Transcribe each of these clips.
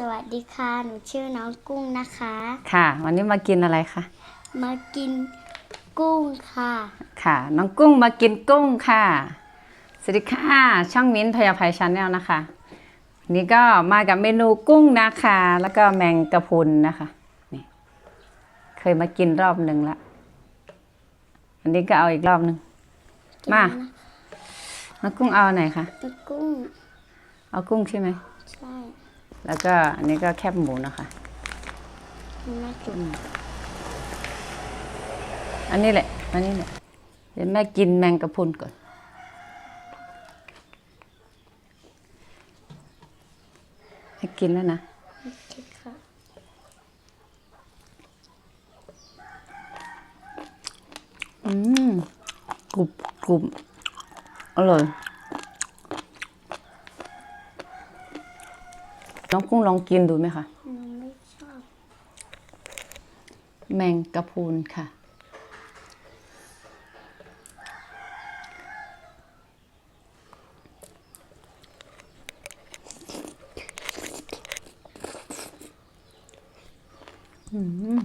สวัสดีค่ะ หนูชื่อน้องกุ้งนะคะ ค่ะ วันนี้มากินอะไรคะ มากินกุ้งค่ะ ค่ะ น้องกุ้งมากินกุ้งค่ะ สวัสดีค่ะ ช่องมิ้นท์พยาภัยชาแนลนะคะวันนี่ก็มากับเมนูกุ้งนะคะ แล้วก็แมงกะพรุนนะคะนี่เคยมากินรอบหนึ่งละ อันนี้ก็เอาอีกรอบหนึ่งมา น้องกุ้งเอาอันไหนคะ เป็นกุ้ง เอากุ้งใช่ไหมใช่ แล้วก็อันนี้ก็แคบหมูนะคะแม่จุ่มอันนี้แหละ อันนี้แหละ เดี๋ยวแม่กินแมงกะพรุนก่อนให้กินแล้วนะโอเคค่ะอืมกรุบกรุบอร่อย น้องกุ้งลองกินดูไหมคะ หนูไม่ชอบ แมงกะพรุนค่ะ อืม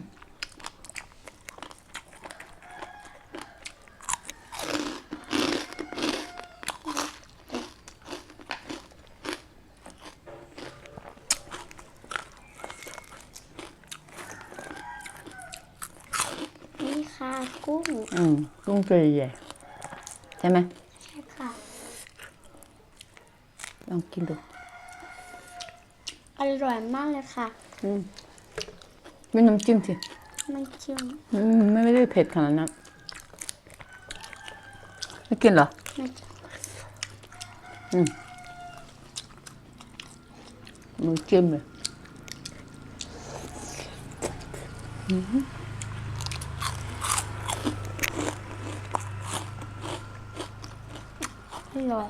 นี่ค่ะกุ้ง อืมกุ้งตัวใหญ่ๆใช่ไหมใช่ค่ะลองกินดู อร่อยมากเลยค่ะ อืมไม่น้ำจิ้มสิมันจิ้มอืมไม่ไม่ได้เผ็ดขนาดนั้นไม่กินเหรอ ไม่อืมมือจิ้มเลยอ ร่อย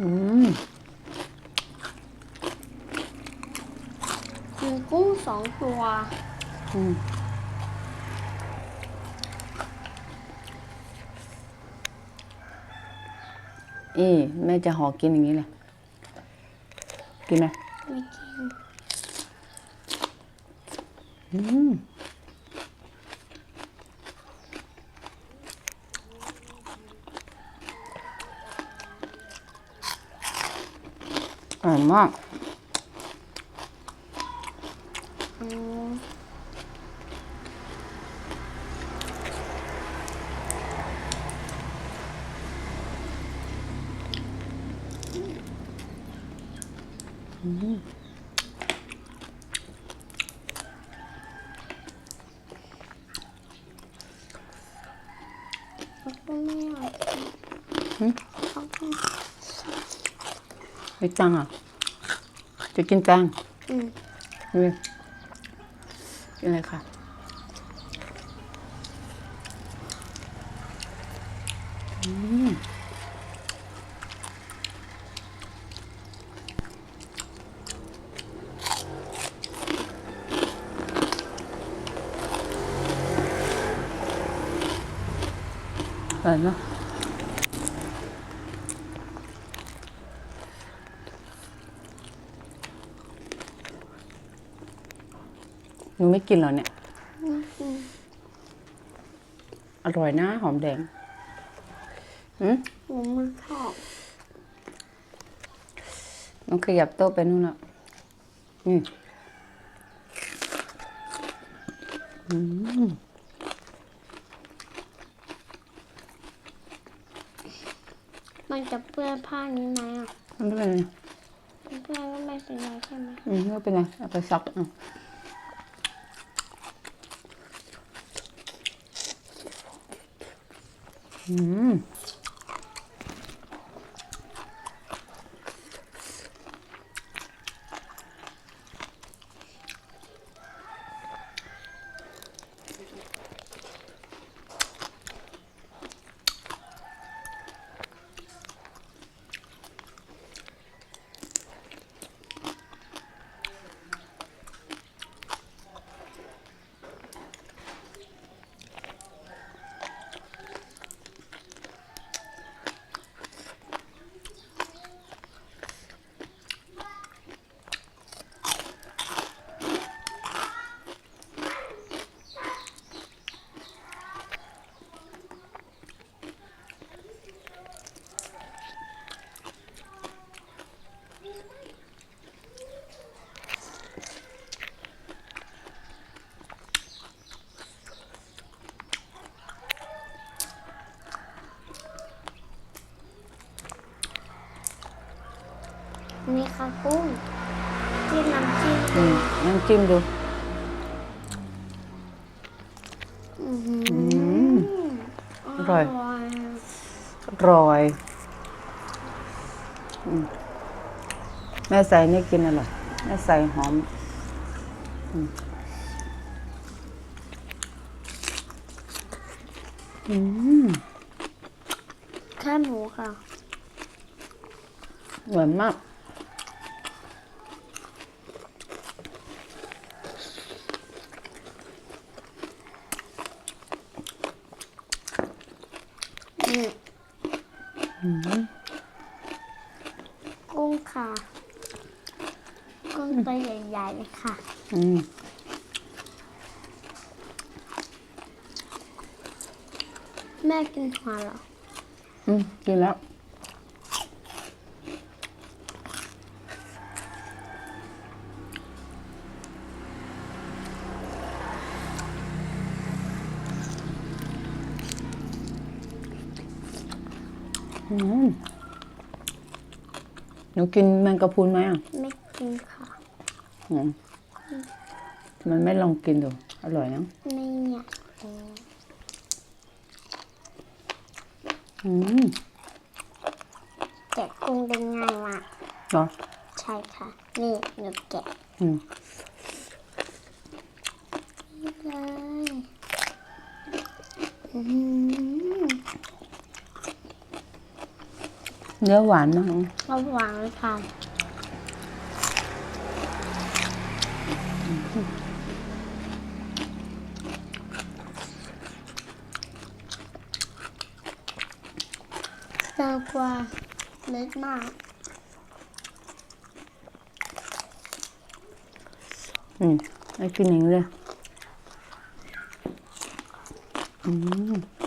อืมมีกุ้งสองตัวอืมอีแม่จะห่อกินอย่างนี้เลยกินไหมไม่กิน อืมอร่อยมากอืม เขาก็ไม่อยากกิน หืม เขาก็ ไม่จังอะ จะกินแตงอืมนี่กินอะไรค่ะ อืมอร่อยเนอะ นูไม่กินเหรอเนี่ยอืมอืมอร่อยนะ หอมแดงอืมหนูไม่ชอบน้องขยับโต๊ะไปนู่นแล้วนี่อืมมันจะเปื้อนผ้านี้ไหมอะไม่เป็นไรเปื้อนก็ไม่เป็นไรใช่ไหมอืมไม่เป็นไรเอาไปซักอะ อื จิ้มดูอื้อหือมอร่อยอร่อยอืมแม่ใส่นี่กินอร่อยแม่ใส่หอมอืมอืมแค่หมูค่ะอร่อยมาก นี่กุ้งค่ะ กุ้งตัวใหญ่ๆเลยค่ะ อืมแม่กินหัวเหรอ อืมกินแล้ว หนูกินแมงกะพรุนไหมอะ ไม่กินค่ะอืมมันไม่ลองกินดู อร่อยนะไม่อยากกินอืมแกะกุ้งได้ง่ายมากเหรอ ใช่ค่ะ นี่หนูแกะอืมนี่เลยอื้อหือ เนื้อหวานมากระวังค่ะเจ้ากว่าเล็กมากอืมให้กินอย่างนี้เลยอืม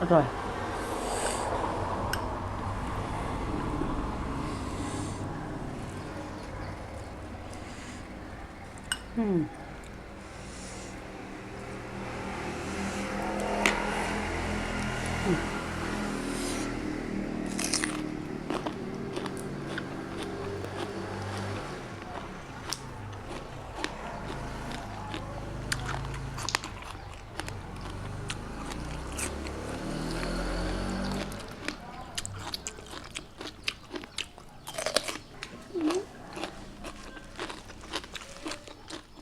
อร่ อ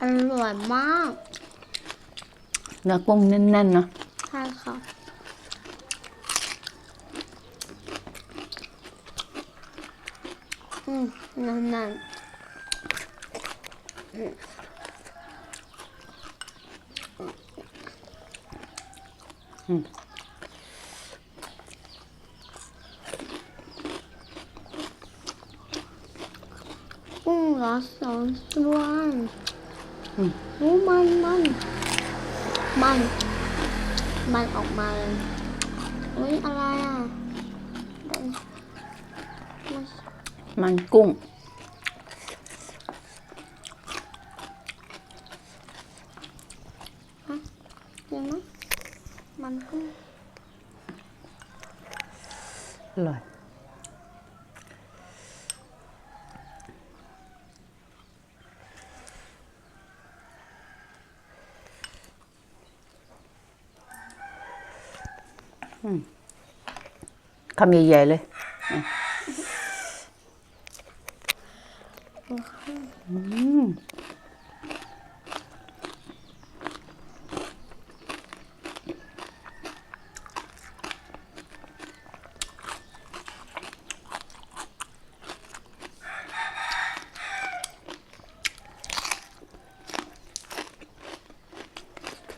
อร่อยอืมอร่อยมากเนื้อกุ้งแน่นๆเนาะใช่ค่ะอืมนั่นๆอืมกุ้งเหรอสองตัวอื มโอ้มันมันมันมันออกมาเลยอุ้ยอะไรอะเดี๋ยวมันมันกุ้งจริงไหมมันกุ้งอร่อย คำใหญ่ๆเลยอืม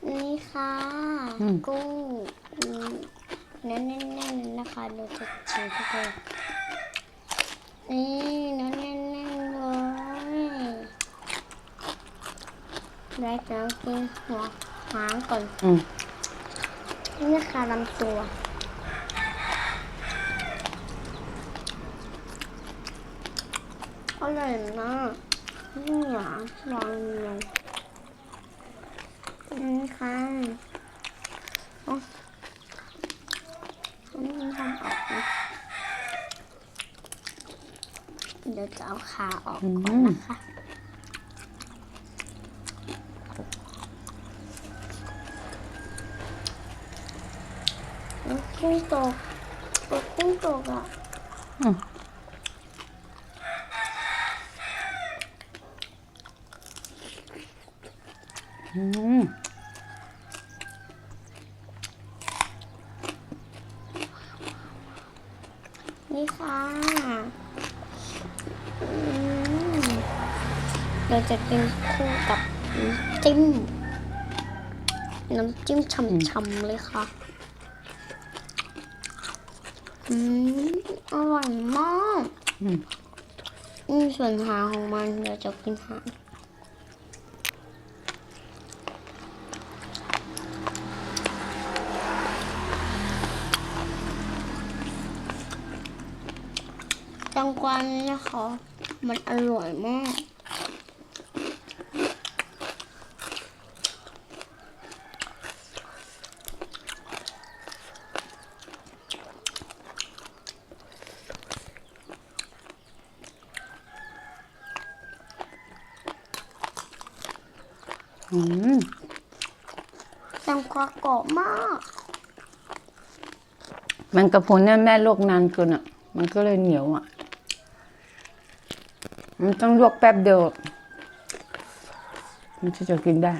นี่ค่ะอืมกุ้งอืม เนื้อแน่นๆนะคะดูจะชิมทุกคนนี่นื้อแน่นๆเลยได้จะกินหัวหางก่อนอืมนี่ค่ะลำตัวอร่อยมากนี่หวานเลยนี่ค่ะอ๋ออันนี้ทำออกนะ เดี๋ยวจะเอาขาออกก่อนนะคะกุ้งตกตกกุ้งตกอะอืมนี่ค่ะอืม เราจะกินคู่กับน้ำจิ้ม น้ำจิ้มฉ่ำๆเลยค่ะ อืม อร่อยมาก อืมนี่ส่วนหางของมันเดี๋ยวจะกินหาง จังกวานี้นะคะ มันอร่อยมาก อืมจังกวากรอบมาก มันกระพุนเนี่ยแม่ลวกนานเกินอะ มันก็เลยเหนียวอะ มันต้องลวกแป๊บเดียว มันจะจะกินได้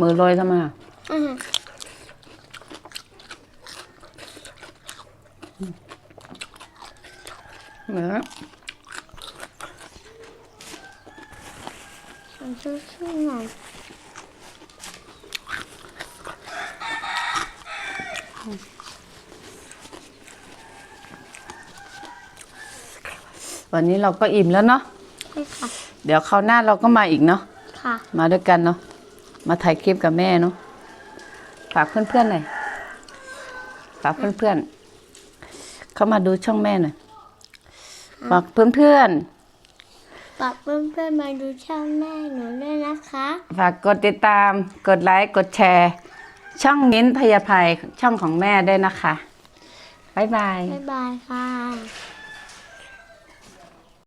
มือลอยทำไมอะอือหือเหมือนฉันชื่อชื่อหน่อยวันนี้เราก็อิ่มแล้วเนาะ ใช่ค่ะ เดี๋ยวคราวหน้าเราก็มาอีกเนาะ ค่ะ มาด้วยกันเนาะ มาถ่ายคลิปกับแม่เนาะฝากเพื่อนๆหน่อยฝากเพื่อนๆเข้ามาดูช่องแม่หน่อยฝากเพื่อนฝากเพื่อนๆมาดูช่องแม่หนูด้วยนะคะๆฝากกดติดตาม กดไลค์ กดแชร์ ช่องนิ้นพยาภัยช่องของแม่ด้วยนะคะ บ๊ายบาย บ๊ายบายค่ะ